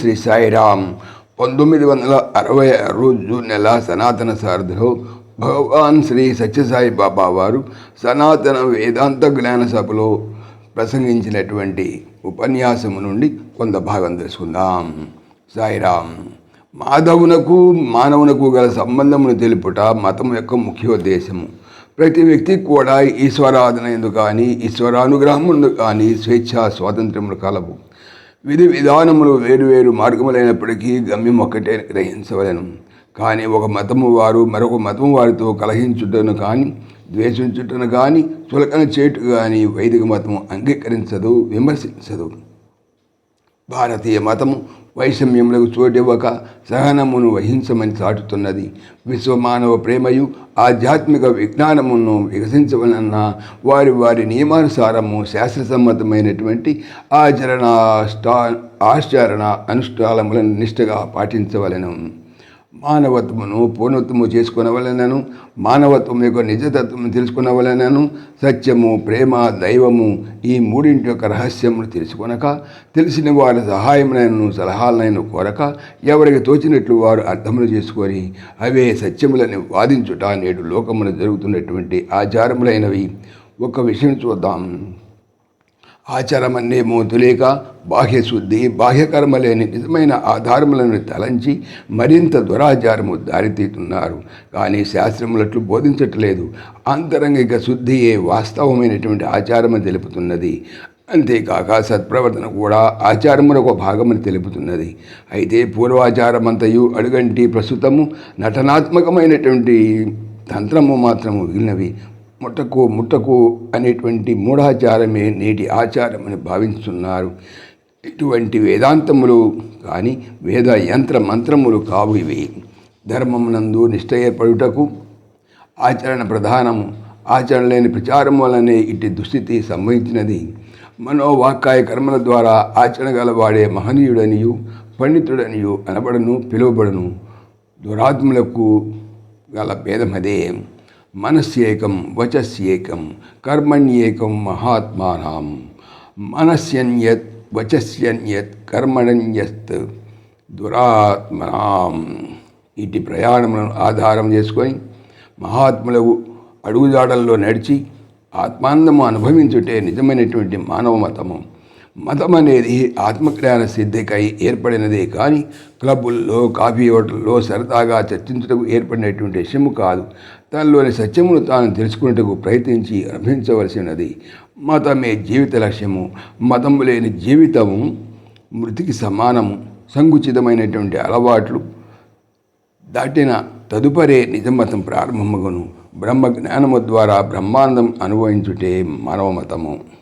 శ్రీ సాయిరామ్ పంతొమ్మిది వందల అరవై ఆరు జూన్ నెల సనాతన సారథిలో భగవాన్ శ్రీ సత్యసాయి బాబా వారు సనాతన వేదాంత జ్ఞాన సభలో ప్రసంగించినటువంటి ఉపన్యాసము నుండి కొంత భాగం తెలుసుకుందాం. సాయిరామ్ మాధవునకు మానవునకు గల సంబంధమును తెలుపుట మతం యొక్క ముఖ్యోద్దేశము. ప్రతి వ్యక్తి కూడా ఈశ్వరాధన ఎందుకు కానీ ఈశ్వరానుగ్రహముందు కానీ స్వేచ్ఛ స్వాతంత్రములు కలవు. విధి విధానములు వేరు వేరు మార్గములైనప్పటికీ గమ్యం ఒక్కటే గ్రహించవలను. కానీ ఒక మతము వారు మరొక మతము వారితో కలహించుటను కానీ ద్వేషించుటను కానీ చులకన చేటు కానీ వైదిక మతము అంగీకరించదు విమర్శించదు. భారతీయ మతము వైషమ్యములకు చోటివ్వక సహనమును వహించమని చాటుతున్నది. విశ్వమానవ ప్రేమయు ఆధ్యాత్మిక విజ్ఞానమును వికసించవలన్న వారి వారి నియమానుసారము శాస్త్రసమ్మతమైనటువంటి ఆచరణ ఆచరణ అనుష్ఠానములను నిష్ఠగా పాటించవలను. మానవత్వమును పూర్ణత్వము చేసుకునవలనను మానవత్వం యొక్క నిజతత్వం తెలుసుకున్న వలనను సత్యము ప్రేమ దైవము ఈ మూడింటి యొక్క రహస్యమును తెలుసుకొనక తెలిసిన వారి సహాయమునైనను సలహాలనైన కోరక ఎవరికి తోచినట్లు వారు అర్థములు చేసుకొని అవే సత్యములని వాదించుట నేడు లోకమున జరుగుతున్నటువంటి ఆచారములైనవి. ఒక విషయం చూద్దాం. ఆచారమన్నేమో తెలియక బాహ్యశుద్ధి బాహ్యకర్మ లేని నిజమైన ఆధారములను తలంచి మరింత దురాచారము దారితీతున్నారు. కానీ శాస్త్రములట్లు బోధించట్లేదు. ఆంతరంగిక శుద్ధియే వాస్తవమైనటువంటి ఆచారము తెలుపుతున్నది? అంతేకాక సత్ప్రవర్తన కూడా ఆచారములకు భాగమని తెలుపుతున్నది. అయితే పూర్వాచారమంతయు అడుగంటి ప్రస్తుతము నటనాత్మకమైనటువంటి తంత్రము మాత్రము మిగిలినవి ముట్టకు ముట్టకు అనేటువంటి మూఢాచారమే నేటి ఆచారం అని భావిస్తున్నారు. ఇటువంటి వేదాంతములు కానీ వేద యంత్ర మంత్రములు కావు ఇవి. ధర్మమునందు నిష్ట ఏర్పడుటకు ఆచరణ ప్రధానము. ఆచరణ లేని ప్రచారం వలనే ఇటు దుస్థితి సంభవించినది. మనోవాక్కాయ కర్మల ద్వారా ఆచరణ గలవాడే మహనీయుడనియు పండితుడనియు అనబడను పిలువబడను. దురాత్ములకు గల భేదమదే. మనస్యేకం వచస్యేకం కర్మణ్యేకం మహాత్మానం. మనస్యన్యత్ వచస్యన్యత్ కర్మణ్యత్ దురాత్మనాం. ఇటు ప్రయాణములను ఆధారం చేసుకొని మహాత్ములకు అడుగుజాడల్లో నడిచి ఆత్మానందము అనుభవించుటే నిజమైనటువంటి మానవ మతము. మతం అనేది ఆత్మజ్ఞాన సిద్ధికై ఏర్పడినదే కానీ క్లబ్బుల్లో కాఫీ హోటల్లో సరదాగా చర్చించటకు ఏర్పడినటువంటి విషయము కాదు. తనలోని సత్యమును తాను తెలుసుకునేటకు ప్రయత్నించి అనుభవించవలసినది. మతమే జీవిత లక్ష్యము. మతము లేని జీవితము మృతికి సమానము. సంకుచితమైనటువంటి అలవాట్లు దాటిన తదుపరే నిజమతం ప్రారంభమగును. బ్రహ్మ జ్ఞానము ద్వారా బ్రహ్మాండం అనుభవించుటే మానవ మతము.